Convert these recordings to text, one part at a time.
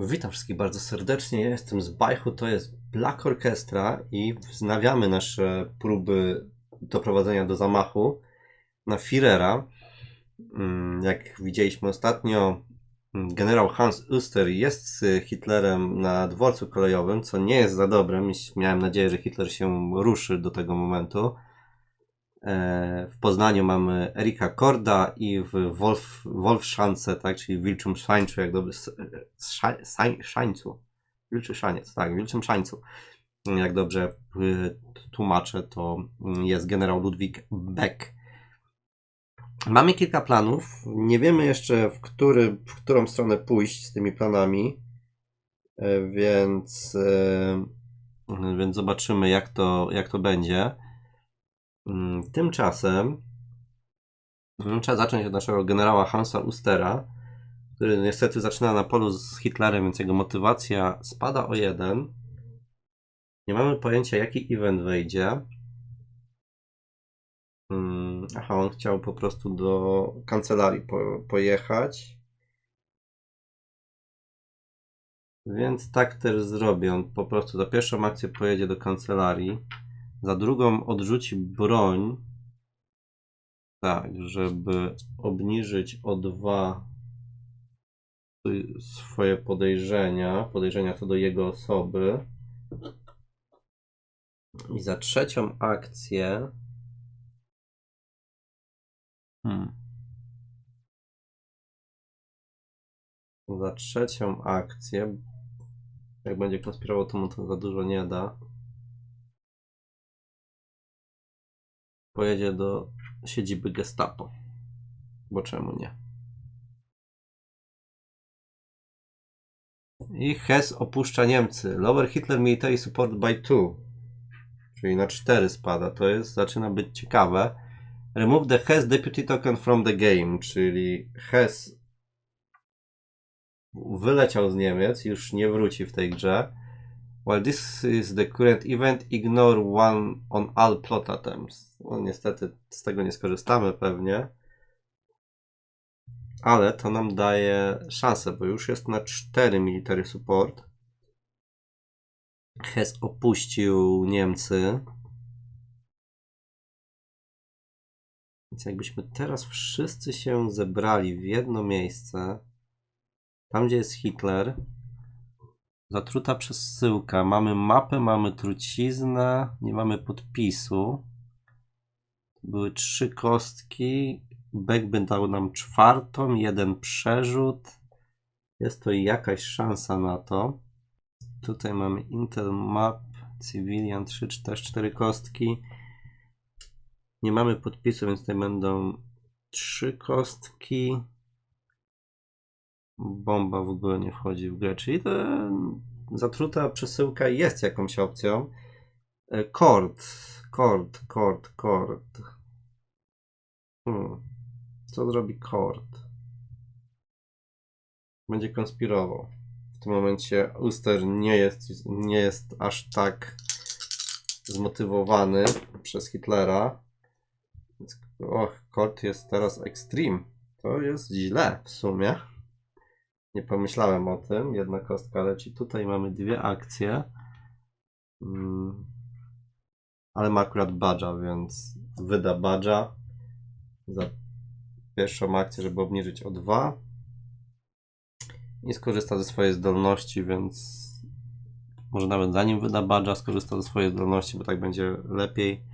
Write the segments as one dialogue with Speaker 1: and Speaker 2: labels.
Speaker 1: Witam wszystkich bardzo serdecznie. Jestem z Bajchu, to jest Black Orchestra i wznawiamy nasze próby doprowadzenia do zamachu na Führera. Mm, Jak widzieliśmy ostatnio, mm, generał Hans Oester jest z Hitlerem na dworcu kolejowym, co nie jest za dobre. Miałem nadzieję, że Hitler się ruszy do tego momentu. E, W Poznaniu mamy Erika Korda i w Wolf, Wolfszance, tak, czyli w Wilczym Szańcu, jak dobrze, Szańcu, Wilczy Szaniec, tak, w Wilczym Szańcu, jak dobrze y, tłumaczę, to jest generał Ludwik Beck. Mamy kilka planów, nie wiemy jeszcze w, który, w którą stronę pójść z tymi planami, e, więc, e, więc zobaczymy jak to, jak to będzie. Mm, Tymczasem mm, trzeba zacząć od naszego generała Hansa Ustera, który niestety zaczyna na polu z Hitlerem, więc jego motywacja spada o jeden. Nie mamy pojęcia, jaki event wejdzie. Mm, Aha, on chciał po prostu do kancelarii po, pojechać. Więc tak też zrobię. On po prostu za pierwszą akcję pojedzie do kancelarii. Za drugą odrzuci broń. Tak, żeby obniżyć o dwa swoje podejrzenia. Podejrzenia co do jego osoby. I za trzecią akcję. Hmm. Za trzecią akcję. Jak będzie konspirował, to mu to za dużo nie da. Pojedzie do siedziby Gestapo. Bo czemu nie? I Hess opuszcza Niemcy. Lower Hitler Military Support by 2. Czyli na 4 spada. To jest, zaczyna być ciekawe. Remove the Hess Deputy Token from the game. Czyli Hess wyleciał z Niemiec, już nie wróci w tej grze. While this is the current event, ignore one on all plot attempts. No, niestety z tego nie skorzystamy pewnie. Ale to nam daje szansę, bo już jest na 4 military support. Hess opuścił Niemcy. Więc jakbyśmy teraz wszyscy się zebrali w jedno miejsce, tam gdzie jest Hitler, zatruta przesyłka, mamy mapę, mamy truciznę, nie mamy podpisu. Były trzy kostki, Beck by dał nam czwartą, jeden przerzut. Jest to jakaś szansa na to. Tutaj mamy Intel Map, Civilian 3, 4, 4 kostki. Nie mamy podpisu, więc tutaj będą trzy kostki. Bomba w ogóle nie wchodzi w grę, czyli to zatruta przesyłka jest jakąś opcją. E, Kord, kord, kord, kord. Hmm. Co zrobi kord? Będzie konspirował. W tym momencie Uster nie jest, nie jest aż tak zmotywowany przez Hitlera. Och, kord jest teraz extreme. To jest źle w sumie. Nie pomyślałem o tym. Jedna kostka leci. Tutaj mamy dwie akcje. Mm. Ale ma akurat badża, więc wyda badża za pierwszą akcję, żeby obniżyć o 2. I skorzysta ze swojej zdolności, więc może nawet zanim wyda badża, skorzysta ze swojej zdolności, bo tak będzie lepiej.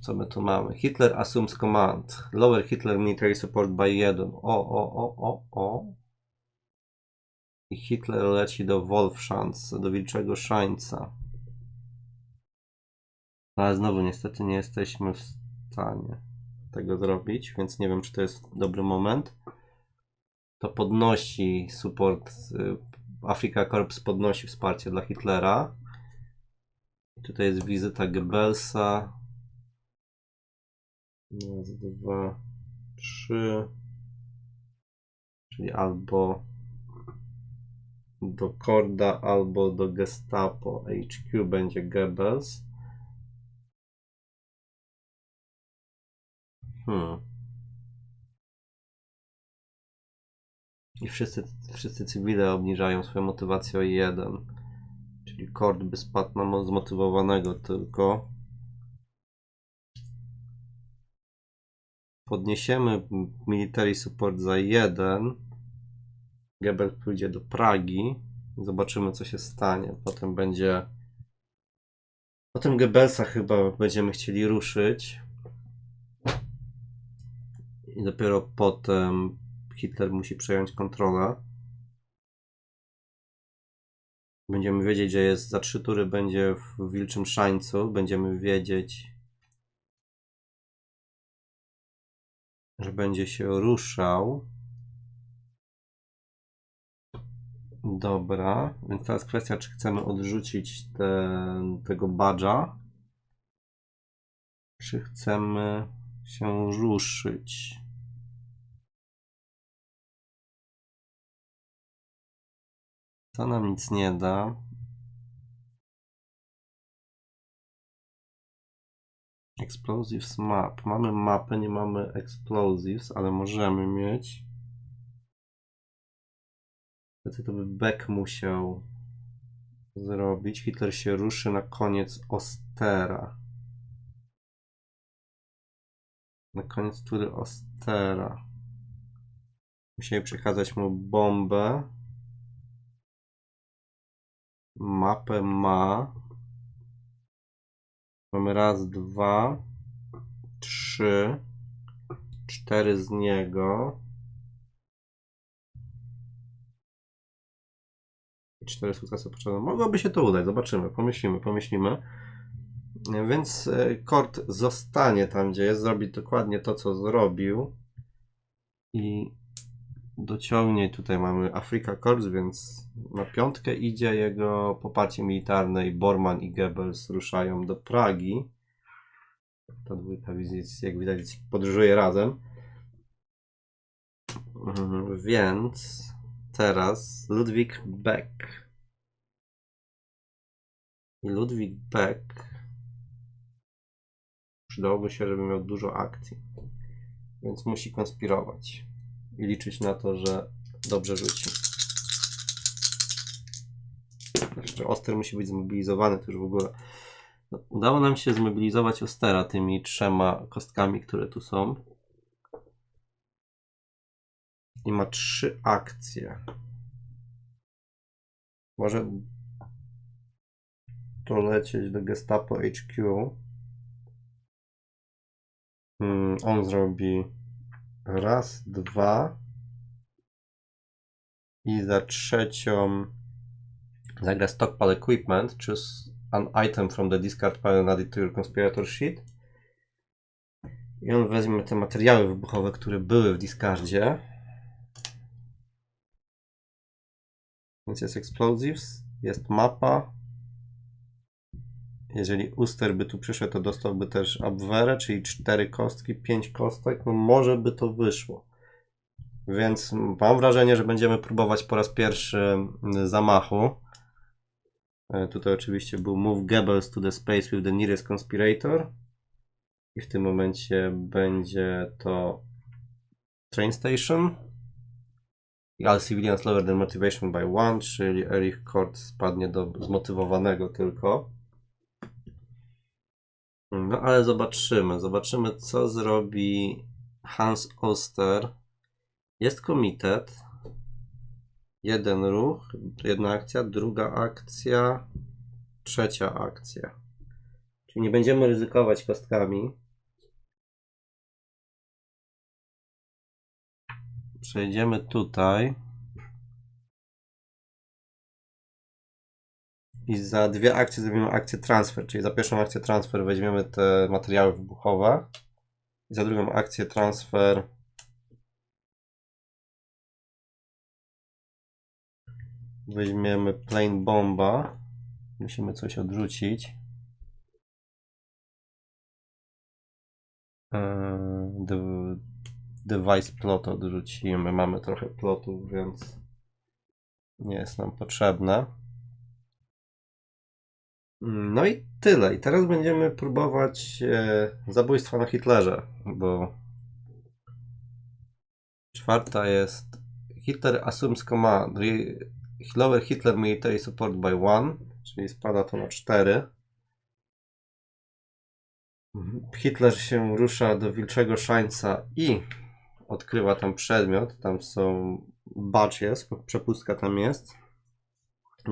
Speaker 1: Co my tu mamy? Hitler assumes command. Lower Hitler military support by 1. O, o, o, o, o. I Hitler leci do Wolfschanz, do Wilczego Szańca. No ale znowu niestety nie jesteśmy w stanie tego zrobić, więc nie wiem, czy to jest dobry moment. To podnosi support. y, Afrika Corps podnosi wsparcie dla Hitlera. Tutaj jest wizyta Goebbelsa. Raz, dwa, trzy. Czyli albo do Korda, albo do Gestapo. HQ będzie Goebbels. Hmm. I wszyscy, wszyscy cywile obniżają swoją motywację o jeden. Czyli kord by spadł na mo- zmotywowanego tylko. Podniesiemy military support za jeden. Gebel pójdzie do Pragi. Zobaczymy, co się stanie. Potem będzie. Potem Goebbelsa chyba będziemy chcieli ruszyć. I dopiero potem Hitler musi przejąć kontrolę. Będziemy wiedzieć, że jest za trzy tury będzie w Wilczym Szańcu. Będziemy wiedzieć, że będzie się ruszał. Dobra, więc teraz kwestia, czy chcemy odrzucić te, tego badża, czy chcemy się ruszyć. To nam nic nie da. Explosives map. Mamy mapę, nie mamy explosives, ale możemy mieć. Co to by Beck musiał zrobić? Hitler się ruszy na koniec Ostera. Na koniec tury Ostera. Musieli przekazać mu bombę. Mapę ma. Mamy raz, dwa, trzy, cztery z niego. I cztery sukcesy potrzebne. Mogłoby się to udać, zobaczymy, pomyślimy, pomyślimy. Więc e, Kort zostanie tam, gdzie jest, zrobi dokładnie to, co zrobił. I dociągnie. Tutaj mamy Afrika Korps, więc na piątkę idzie jego poparcie militarne i Bormann i Goebbels ruszają do Pragi. Ta dwójka jak widać, podróżuje razem. Mhm, Więc teraz Ludwik Beck. I Ludwik Beck przydałoby się, żeby miał dużo akcji. Więc musi konspirować i liczyć na to, że dobrze rzuci. Jeszcze Oster musi być zmobilizowany, to już w ogóle. No, udało nam się zmobilizować Ostera tymi trzema kostkami, które tu są. I ma trzy akcje. Może to lecieć do Gestapo HQ. Mm, on zrobi raz, dwa i za trzecią zagra stockpile equipment, choose an item from the discard pile and add it to your conspirator sheet. I on weźmie te materiały wybuchowe, które były w discardzie. Więc jest explosives, jest mapa. Jeżeli Uster by tu przyszedł, to dostałby też Abwehrę, czyli cztery kostki, pięć kostek. No może by to wyszło. Więc mam wrażenie, że będziemy próbować po raz pierwszy zamachu. E, Tutaj oczywiście był Move Goebbels to the space with the nearest conspirator. I w tym momencie będzie to Train Station. I all civilians lower than motivation by one, czyli Erich Kort spadnie do zmotywowanego tylko. No ale zobaczymy. Zobaczymy, co zrobi Hans Oster. Jest komitet. Jeden ruch, jedna akcja, druga akcja, trzecia akcja. Czyli nie będziemy ryzykować kostkami. Przejdziemy tutaj. I za dwie akcje zrobimy akcję transfer, czyli za pierwszą akcję transfer weźmiemy te materiały wybuchowe. I za drugą akcję transfer weźmiemy plain bomba. Musimy coś odrzucić. Eee, Device plot odrzucimy. Mamy trochę plotów, więc nie jest nam potrzebne. No i tyle. I teraz będziemy próbować e, zabójstwa na Hitlerze, bo czwarta jest Hitler assumes command. Lower Hitler military support by one, czyli spada to na 4. Hitler się rusza do Wilczego Szańca i odkrywa tam przedmiot. Tam są bacz jest, przepustka tam jest.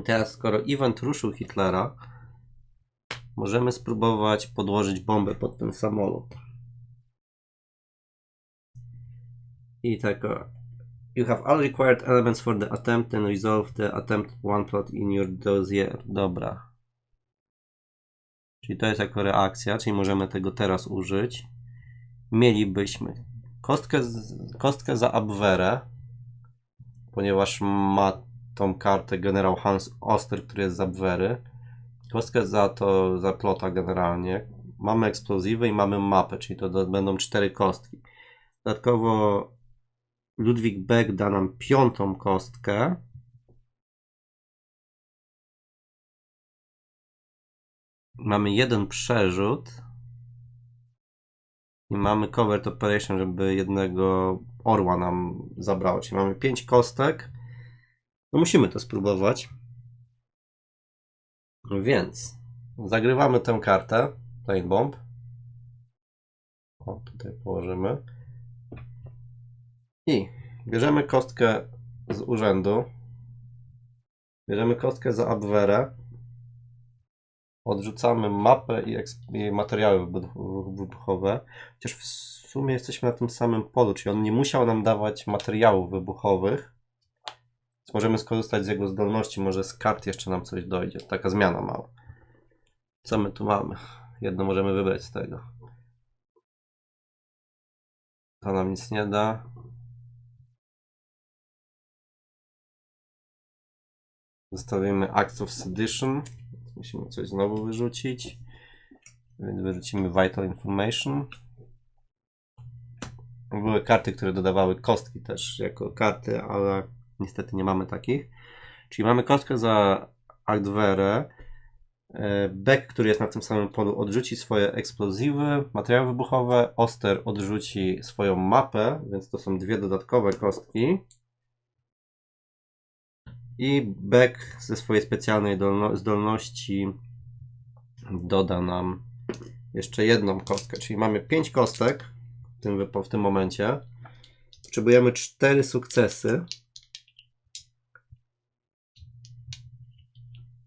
Speaker 1: I teraz, skoro event ruszył Hitlera, możemy spróbować podłożyć bombę pod ten samolot. I tak. You have all required elements for the attempt and resolve the attempt one plot in your dossier. Dobra. Czyli to jest jako reakcja, czyli możemy tego teraz użyć. Mielibyśmy kostkę, kostkę za Abwehrę, ponieważ ma tą kartę generał Hans Oster, który jest z Abwehry. Kostkę za to, za plota generalnie. Mamy eksplozywy i mamy mapę, czyli to będą cztery kostki. Dodatkowo Ludwik Beck da nam piątą kostkę. Mamy jeden przerzut. I mamy covert operation, żeby jednego orła nam zabrało. Czyli mamy pięć kostek. No musimy to spróbować. Więc zagrywamy tę kartę. Plane bomb. O, tutaj położymy. I bierzemy kostkę z urzędu. Bierzemy kostkę za Abwehrę. Odrzucamy mapę i, i materiały wybuch- wybuchowe. Chociaż w sumie jesteśmy na tym samym polu, czyli on nie musiał nam dawać materiałów wybuchowych. Więc możemy skorzystać z jego zdolności, może z kart jeszcze nam coś dojdzie. Taka zmiana mała. Co my tu mamy? Jedno możemy wybrać z tego. To nam nic nie da. Zostawimy Acts of Sedition. Musimy coś znowu wyrzucić. Więc wyrzucimy Vital Information. Były karty, które dodawały kostki też jako karty, ale niestety nie mamy takich. Czyli mamy kostkę za Agdwerę. Beck, który jest na tym samym polu, odrzuci swoje eksplozywy, materiały wybuchowe. Oster odrzuci swoją mapę, więc to są dwie dodatkowe kostki. I Beck ze swojej specjalnej dolno- zdolności doda nam jeszcze jedną kostkę, czyli mamy 5 kostek w tym, w tym momencie. Potrzebujemy 4 sukcesy.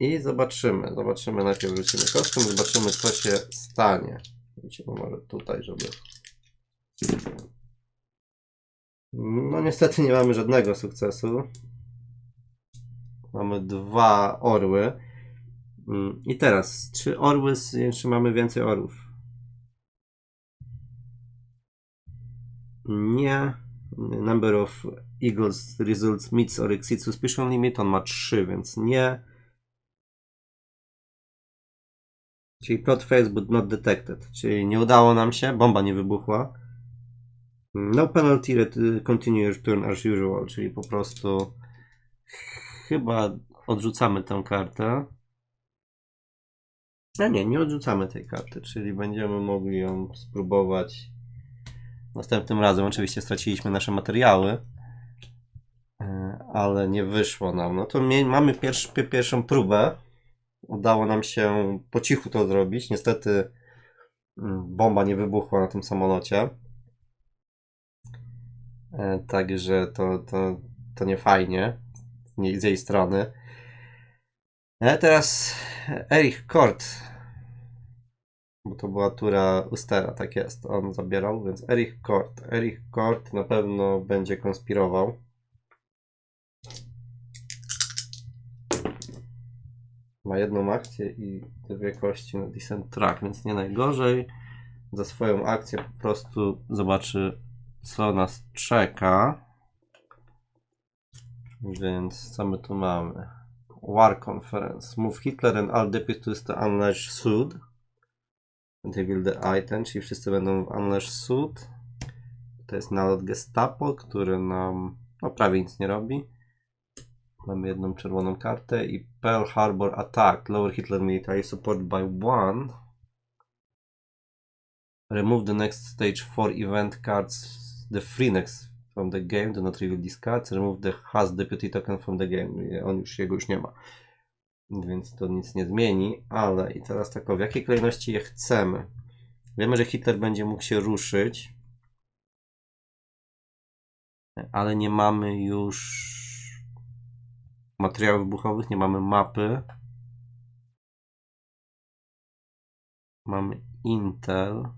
Speaker 1: I zobaczymy. Zobaczymy, najpierw wrzucimy kostkę, zobaczymy co się stanie. Wrzucimy może tutaj, żeby... No niestety nie mamy żadnego sukcesu. Mamy dwa orły. Mm, I teraz, czy orły, jeszcze mamy więcej orłów? Nie. Number of Eagles results meets or exceeds suspicion limit. On ma 3, więc nie. Czyli plot fails but not detected. Czyli nie udało nam się, bomba nie wybuchła. No penalty, continue your turn as usual, czyli po prostu chyba odrzucamy tę kartę. A nie, nie odrzucamy tej karty, czyli będziemy mogli ją spróbować następnym razem. Oczywiście straciliśmy nasze materiały, e, ale nie wyszło nam. No to mamy pierwszą próbę. Udało nam się po cichu to zrobić. Niestety mm, bomba nie wybuchła na tym samolocie. E, Także to, to, to nie fajnie nie- z jej strony. Ale teraz Erich Kort. Bo to była tura Ustera, tak jest. On zabierał, więc Erich Kort. Erich Kort na pewno będzie konspirował. Ma jedną akcję i dwie kości na Descent Track, więc nie najgorzej. Za swoją akcję po prostu zobaczy, co nas czeka. Więc co my tu mamy? War Conference. Move Hitler and all deputies to Unleash Sud. Reveal the item, czyli wszyscy będą w Unleash Sud. To jest nalot Gestapo, który nam no, prawie nic nie robi. Mamy jedną czerwoną kartę i Pearl Harbor Attack. Lower Hitler Military Support by one. Remove the next stage 4 event cards. The free next from the game, do not reveal these cards, remove the has deputy token from the game. On już, jego już nie ma. Więc to nic nie zmieni, ale i teraz tak, w jakiej kolejności je chcemy? Wiemy, że Hitler będzie mógł się ruszyć, ale nie mamy już materiałów wybuchowych, nie mamy mapy. Mamy Intel.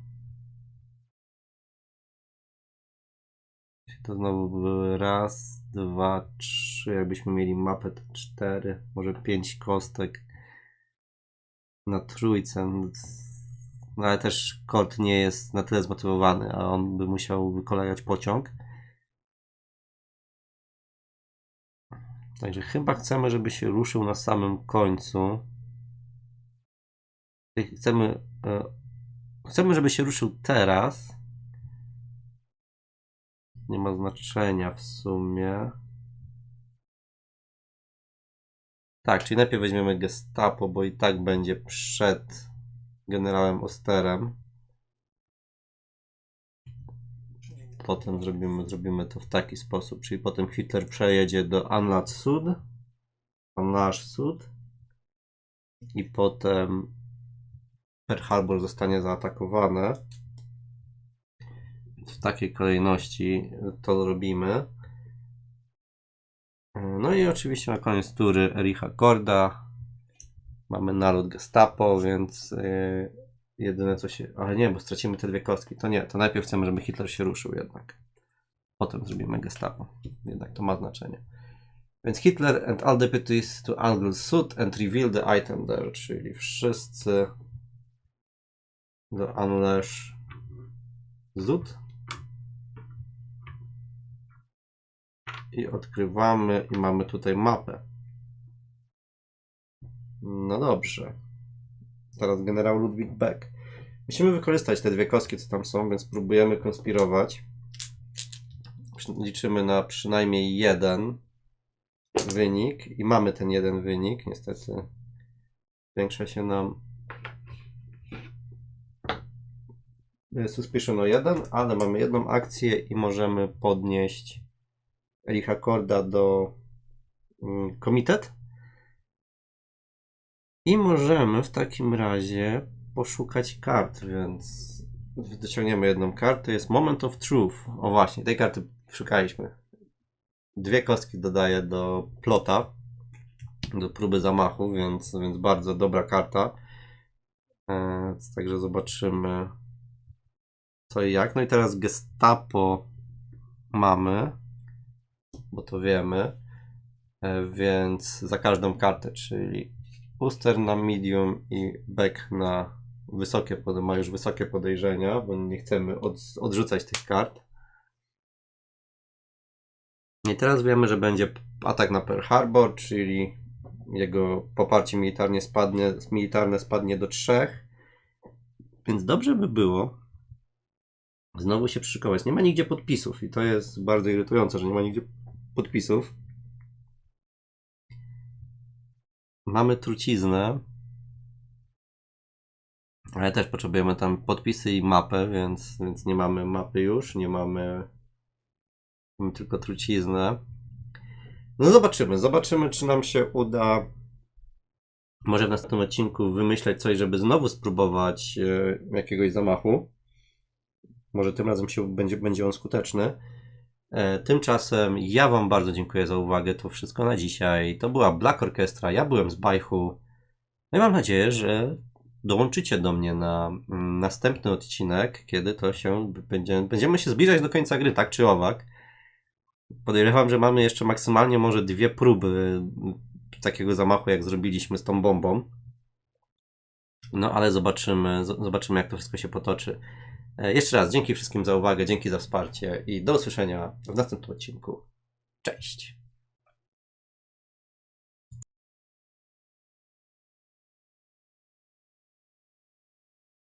Speaker 1: To znowu były raz, dwa, trzy. Jakbyśmy mieli mapę, to cztery, może pięć kostek na trójce. No ale też kod nie jest na tyle zmotywowany, a on by musiał wykolejać pociąg. Także chyba chcemy, żeby się ruszył na samym końcu. Chcemy, e, chcemy, żeby się ruszył teraz. Nie ma znaczenia w sumie. Tak, czyli najpierw weźmiemy Gestapo, bo i tak będzie przed generałem Osterem. Potem zrobimy, zrobimy to w taki sposób, czyli potem Hitler przejedzie do Anlat Sud, Anlash Sud i potem Pearl Harbor zostanie zaatakowane. W takiej kolejności to robimy. No i oczywiście na koniec tury Ericha Korda. Mamy naród Gestapo, więc yy, jedyne co się. Ale nie, bo stracimy te dwie kostki. To nie, to najpierw chcemy, żeby Hitler się ruszył jednak. Potem zrobimy Gestapo. Jednak to ma znaczenie. Więc Hitler and all deputies to angle suit and reveal the item there, czyli wszyscy do Unleash Zut. I odkrywamy i mamy tutaj mapę. No dobrze. Teraz generał Ludwig Beck. Musimy wykorzystać te dwie kostki, co tam są, więc próbujemy konspirować. Liczymy na przynajmniej jeden wynik i mamy ten jeden wynik. Niestety zwiększa się nam Suspicion o jeden, ale mamy jedną akcję i możemy podnieść Ericha Korda do mm, komitet. I możemy w takim razie poszukać kart, więc dociągniemy jedną kartę. Jest Moment of Truth. O właśnie, tej karty szukaliśmy. Dwie kostki dodaję do plota, do próby zamachu, więc, więc bardzo dobra karta. E, także zobaczymy co i jak. No i teraz Gestapo mamy, bo to wiemy. E, Więc za każdą kartę, czyli Uster na medium i Beck na wysokie, ma już wysokie podejrzenia, bo nie chcemy od, odrzucać tych kart. I teraz wiemy, że będzie atak na Pearl Harbor, czyli jego poparcie militarnie spadnie, militarne spadnie do 3. Więc dobrze by było, znowu się przyszykować. Nie ma nigdzie podpisów i to jest bardzo irytujące, że nie ma nigdzie podpisów. Mamy truciznę, ale też potrzebujemy tam podpisy i mapę, więc, więc nie mamy mapy już, nie mamy, mamy tylko truciznę. No zobaczymy, zobaczymy czy nam się uda może w następnym odcinku wymyśleć coś, żeby znowu spróbować e, jakiegoś zamachu. Może tym razem się będzie, będzie on skuteczny. E, Tymczasem ja Wam bardzo dziękuję za uwagę. To wszystko na dzisiaj. To była Black Orchestra. Ja byłem z Bajchu. No i mam nadzieję, że dołączycie do mnie na mm, następny odcinek, kiedy to się będzie, będziemy się zbliżać do końca gry, tak czy owak. Podejrzewam, że mamy jeszcze maksymalnie może dwie próby takiego zamachu, jak zrobiliśmy z tą bombą. No ale zobaczymy, zobaczymy jak to wszystko się potoczy. E, Jeszcze raz dzięki wszystkim za uwagę, dzięki za wsparcie i do usłyszenia w następnym odcinku. Cześć!